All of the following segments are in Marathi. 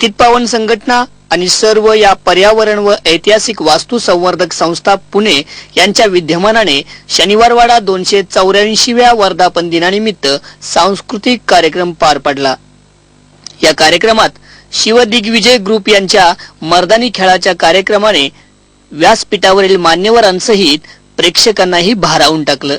पतित पावन संघटना आणि सर्व या पर्यावरण व ऐतिहासिक वास्तू संवर्धक संस्था पुणे यांच्या विद्यमानाने शनिवारवाडा दोनशे चौऱ्याऐंशीव्या वर्धापन दिनानिमित्त सांस्कृतिक कार्यक्रम पार पडला. या कार्यक्रमात शिवदिग्विजय ग्रुप यांच्या मर्दानी खेळाच्या कार्यक्रमाने व्यासपीठावरील मान्यवरांसहित प्रेक्षकांनाही भारावून टाकलं.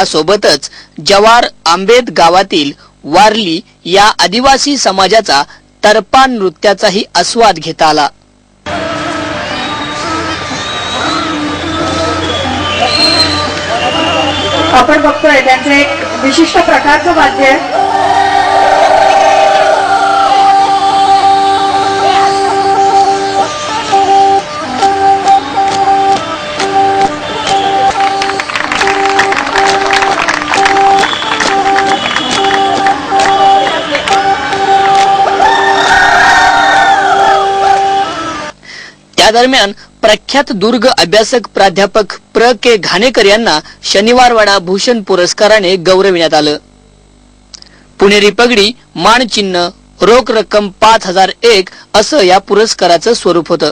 यासोबतच जवार आंबेद गावातील वारली या आदिवासी समाजाचा तरपान नृत्याचाही आस्वाद घेता आला. आपण बघतोय त्यांचं एक विशिष्ट प्रकारचं वाद्य आहे. त्या दरम्यान प्रख्यात दुर्ग अभ्यासक प्राध्यापक प्र. के. घाणेकर यांना शनिवारवाडा भूषण पुरस्काराने गौरविण्यात आलं. पुणेरी पगडी मानचिन्ह रोख रक्कम पाच हजार एक असं या पुरस्काराचं स्वरूप होतं.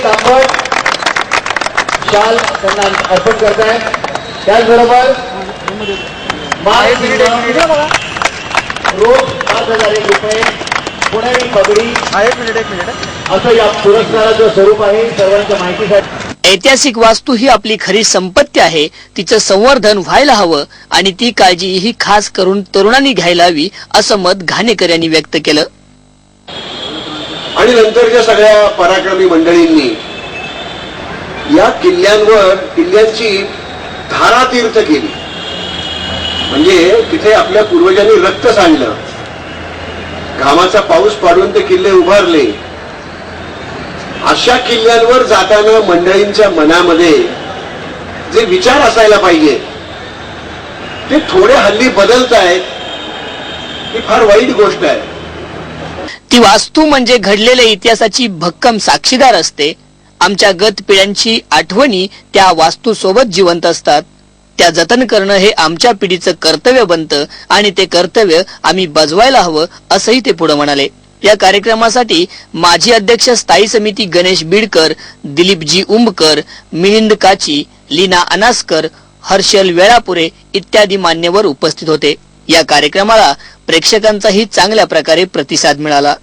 महाराज शाल त्यांना अर्पण करताय त्याचबरोबर मान चिन्ह, रोख पाच हजार एक रुपये पुणेरी पगडी. असं या पुरस्काराचं स्वरूप आहे. सर्वांच्या माहितीसाठी ऐतिहासिक वास्तू ही आपली खरी संपत्ती आहे. तिचं संवर्धन व्हायला हवं आणि ती काळजी ही खास करून तरुणांनी घ्यायला हवी असं मत घाणेकर यांनी व्यक्त केलं. आणि नंतरच्या सगळ्या पराक्रमी मंडळींनी या किल्ल्यांवर किल्ल्यांची धारातीर्थ केली. म्हणजे तिथे आपल्या पूर्वजांनी रक्त सांडलं. घामाचा पाऊस पाडून ते किल्ले उभारले. अशा किल्ल्यांवर जाताना मंडळींच्या मनामध्ये जे विचार असायला पाहिजे ते थोडे हल्ली बदलत आहेत ही फार वाईट गोष्ट आहे. ती वास्तू म्हणजे घडलेल्या इतिहासाची भक्कम साक्षीदार असते आमच्या गत पिढ्यांची आठवणी त्या वास्तूसोबत जिवंत असतात. त्या जतन करणं हे आमच्या पिढीचं कर्तव्य बनतं आणि ते कर्तव्य आम्ही बजवायला हवं असंही ते पुढे म्हणाले. या कार्यक्रमासाठी माजी अध्यक्ष स्थायी समिती गणेश बिडकर दिलीपजी उंबकर मिलिंद काची लीना अनासकर हर्षल वेळापुरे इत्यादी मान्यवर उपस्थित होते. या कार्यक्रमाला प्रेक्षकांचाही चांगल्या प्रकारे प्रतिसाद मिळाला.